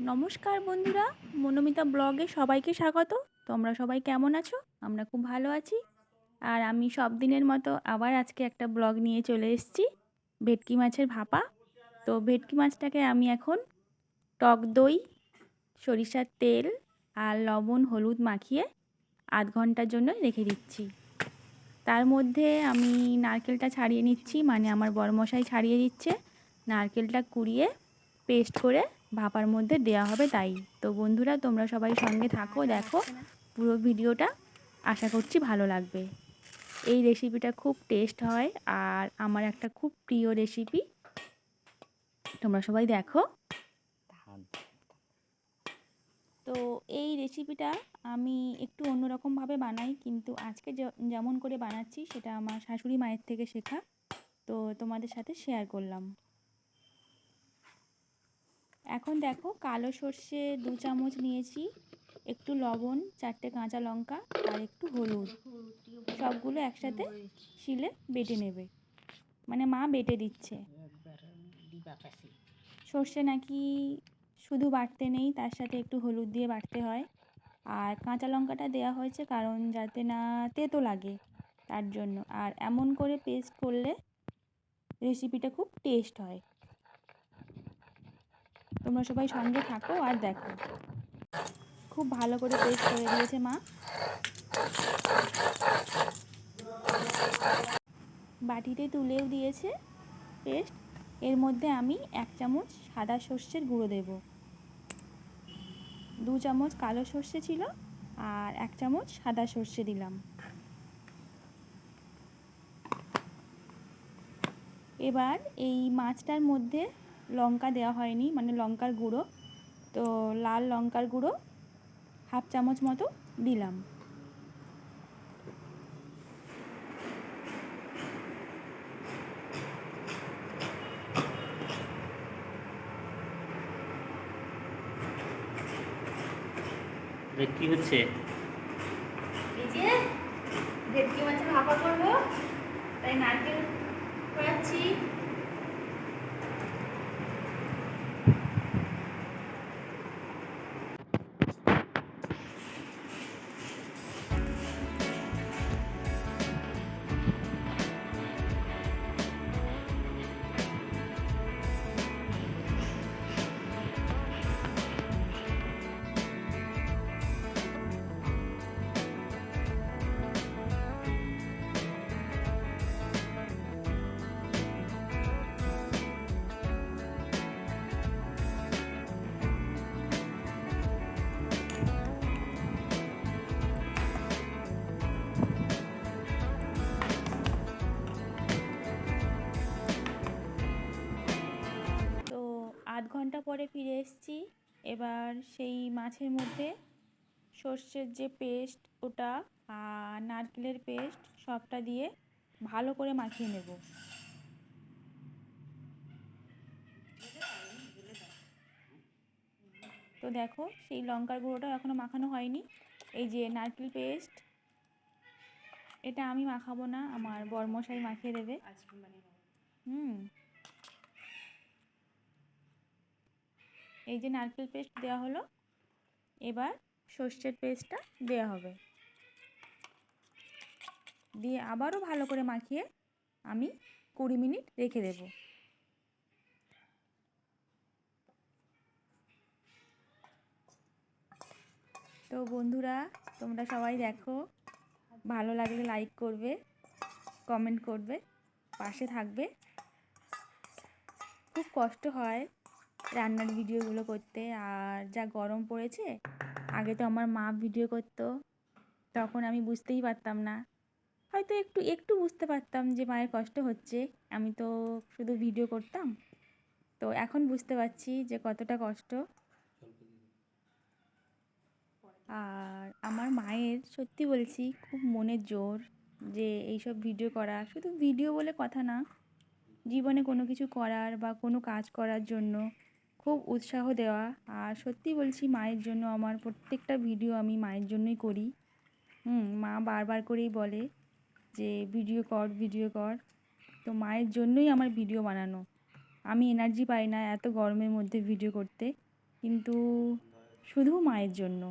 নমস্কার বন্ধুরা, মনোমিতা ব্লগে সবাইকে স্বাগত। তোমরা সবাই কেমন আছো? আমরা খুব ভালো আছি। আর আমি সব দিনের মতো আবার আজকে একটা ব্লগ নিয়ে চলে এসেছি, ভেটকি মাছের ভাপা। তো ভেটকি মাছটাকে আমি এখন টক দই, সরিষার তেল আর লবণ, হলুদ মাখিয়ে আধ ঘণ্টার জন্য রেখে দিচ্ছি। তার মধ্যে আমি নারকেলটা ছাড়িয়ে নিচ্ছি মানে আমার বড়মশাই ছাড়িয়ে দিচ্ছে। নারকেলটা কুড়িয়ে পেস্ট করে ভাপার মধ্যে দেওয়া হবে তাই। তো বন্ধুরা, তোমরা সবাই সঙ্গে থাকো, দেখো পুরো ভিডিওটা। আশা করছি ভালো লাগবে। এই রেসিপিটা খুব টেস্ট হয় আর আমার একটা খুব প্রিয় রেসিপি তোমরা সবাই দেখো। তো এই রেসিপিটা আমি একটু অন্যরকমভাবে বানাই, কিন্তু আজকে যেমন করে বানাচ্ছি, সেটা আমার শাশুড়ি মায়ের থেকে শেখা। তো তোমাদের সাথে শেয়ার করলাম। এখন দেখো কালো সর্ষে দু চামচ নিয়েছি, একটু লবণ, চারটে কাঁচা লঙ্কা আর একটু হলুদ। সবগুলো একসাথে শিলে বেটে নেবে। মানে মা বেটে দিচ্ছে। সর্ষে নাকি শুধু বাটতে নেই, তার সাথে একটু হলুদ দিয়ে বাটতে হয়। আর কাঁচা লঙ্কাটা দেওয়া হয়েছে কারণ যাতে না তেতো লাগে তার জন্য। আর এমন করে পেস্ট করলে রেসিপিটা খুব টেস্ট হয়। তোমরা সবাই সঙ্গে থাকো আর দেখো। খুব ভালো করে পেস্ট করে দিয়েছে মা। বাটিতে তুলেও দিয়েছে পেস্ট এর মধ্যে আমি এক চামচ সাদা সর্ষের গুঁড়ো দেব। দু চামচ কালো সর্ষে ছিল আর এক চামচ সাদা সর্ষে দিলাম। এবার এই মাছটার মধ্যে লঙ্কা দেওয়া হয়নি মানে লঙ্কার গুঁড়ো। তো লাল লঙ্কার গুঁড়ো হাফ চামচ মতো দিলাম। কি হচ্ছে? এই যে ভেটকি মাছের ভাপা করব। তাই নারকেল করাচ্ছি পরে ফিরে এসেছি। এবার সেই মাছের মধ্যে সর্ষের যে পেস্ট ওটা আর নারকেলের পেস্ট সবটা দিয়ে ভালো করে মাখিয়ে নেব। তো দেখো সেই লঙ্কার গুঁড়োটাও এখনও মাখানো হয়নি। এই যে নারকেল পেস্ট এটা আমি মাখাবো না আমার বরমশাই মাখিয়ে দেবে। হুম। এই যে নারকেল পেস্ট দেওয়া হলো, এবার সর্ষের পেস্টটা দেওয়া হবে। দিয়ে আবারও ভালো করে মাখিয়ে আমি কুড়ি মিনিট রেখে দেব। তো বন্ধুরা, তোমরা সবাই দেখো, ভালো লাগলে লাইক করবে, কমেন্ট করবে, পাশে থাকবে। খুব কষ্ট হয় রান্নার ভিডিওগুলো করতে আর যা গরম পড়েছে, আগে তো আমার মা ভিডিও করতো, তখন আমি বুঝতেই পারতাম না। হয়তো একটু একটু বুঝতে পারতাম যে মায়ের কষ্ট হচ্ছে, আমি তো শুধু ভিডিও করতাম। তো এখন বুঝতে পারছি যে কতটা কষ্ট। আর আমার মায়ের, সত্যি বলছি, খুব মনের জোর যে এইসব ভিডিও করা। শুধু ভিডিও বলে কথা না, জীবনে কোনো কিছু করার বা কোনো কাজ করার জন্য খুব উৎসাহ দেওয়া। আর সত্যি বলছি, মায়ের জন্য আমার প্রত্যেকটা ভিডিও আমি মায়ের জন্যই করি। হুম, মা বারবার করেই বলে যে ভিডিও কর ভিডিও কর। তো মায়ের জন্যই আমার ভিডিও বানানো। আমি এনার্জি পাই না এত গরমের মধ্যে ভিডিও করতে। কিন্তু শুধু মায়ের জন্য।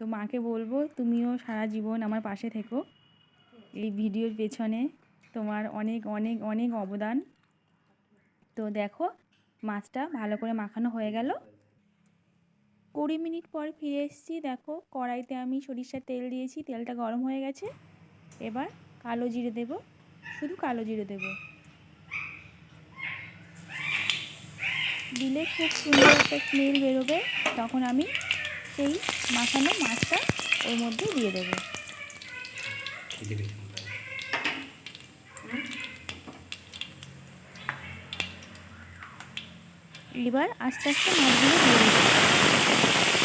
তো মাকে বলব, তুমিও সারা জীবন আমার পাশে থেকো। এই ভিডিওর পেছনে তোমার অনেক অনেক অনেক অবদান। তো দেখো মাছটা ভালো করে মাখানো হয়ে গেল। কুড়ি মিনিট পর ফিরে এসেছি, দেখো কড়াইতে আমি সরিষার তেল দিয়েছি, তেলটা গরম হয়ে গেছে। এবার কালো জিরে দেব, শুধু কালো জিরে দেব। দিলে খুব সুন্দর একটা স্মেল বেরোবে, তখন আমি সেই মাখানো মাছটা ওর মধ্যে দিয়ে দেবো। এবার আস্তে আস্তে মাছগুলো দিয়ে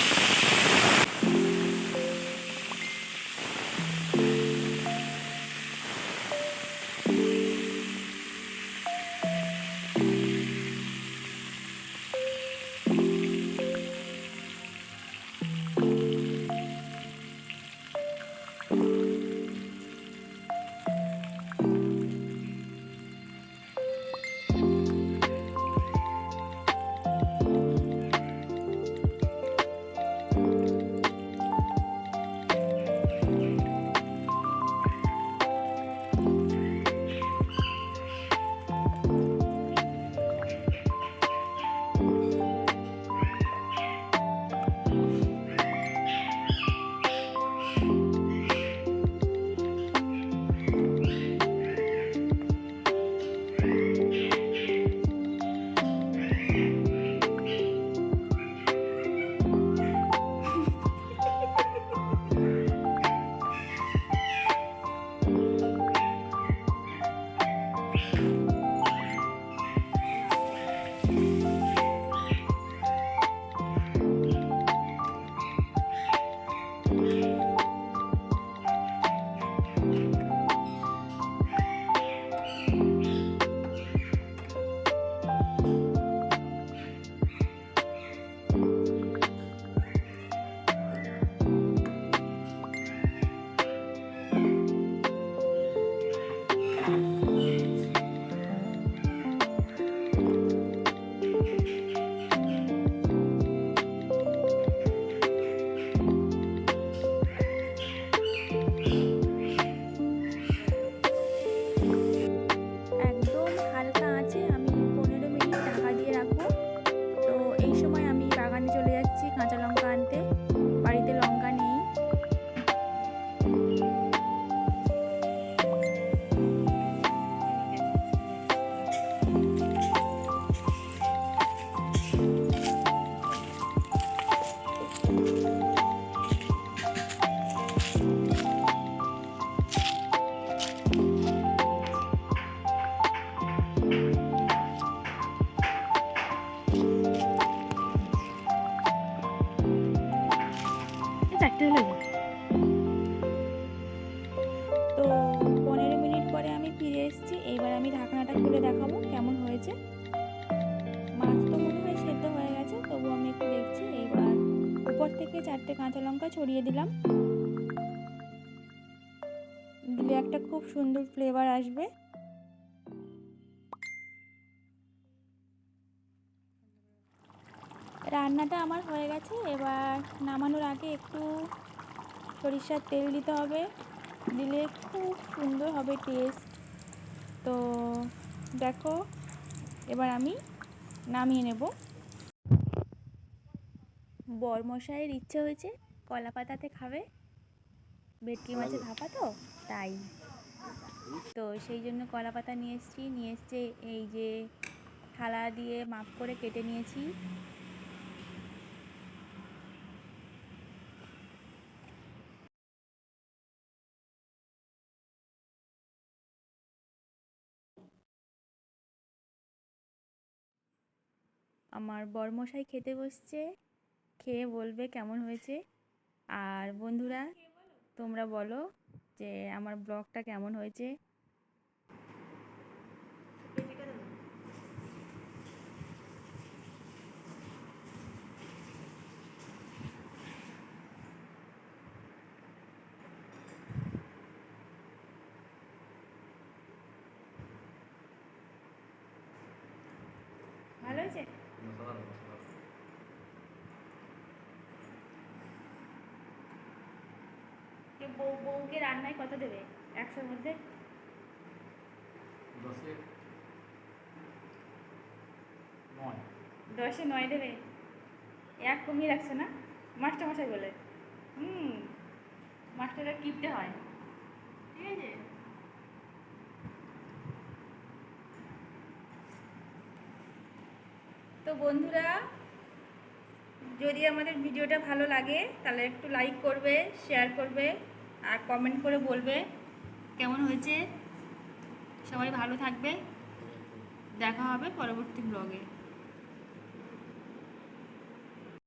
ঢাকনাটা খুলে দেখাবো কেমন হয়েছে। মাছ তো মনে হয় সেদ্ধ হয়ে গেছে, তবু আমি একটু দেখছি, এইবার উপর থেকে চারটে কাঁচা লঙ্কা ছড়িয়ে দিলাম। দিলে একটা খুব সুন্দর ফ্লেভার আসবে। রান্নাটা আমার হয়ে গেছে, এবার নামানোর আগে একটু সরিষার তেল দিতে হবে। দিলে খুব সুন্দর হবে টেস্ট তো দেখো এবার আমি নামিয়ে নেব। বরমশাইয়ের ইচ্ছে হয়েছে কলা পাতাতে খাবে। ভেটকি মাছের ভাপা তো? তাই। তো সেই জন্য কলা পাতা নিয়ে এসেছি। নিয়ে এসছে এই যে থালা দিয়ে মাপ করে কেটে নিয়েছি। আমার বরমশাই খেতে বসছে, খেয়ে বলবে কেমন হয়েছে। আর বন্ধুরা, তোমরা বলো যে আমার ব্লগটা কেমন হয়েছে। বউ বউকে রান্নায় কত দেবে? একশোর মধ্যে? দশে নয়। দেবে? এক কমিয়ে রাখছে না? মাস্টার মশাই বলে। হুম মাস্টারটা কিপটে হয়। ঠিক আছে? তো বন্ধুরা যদি আমাদের ভিডিওটা ভালো লাগে তাহলে একটু লাইক করবে শেয়ার করবে। আর কমেন্ট করে বলবে কেমন হয়েছে? সবাই ভালো থাকবে। দেখা হবে পরবর্তী ব্লগে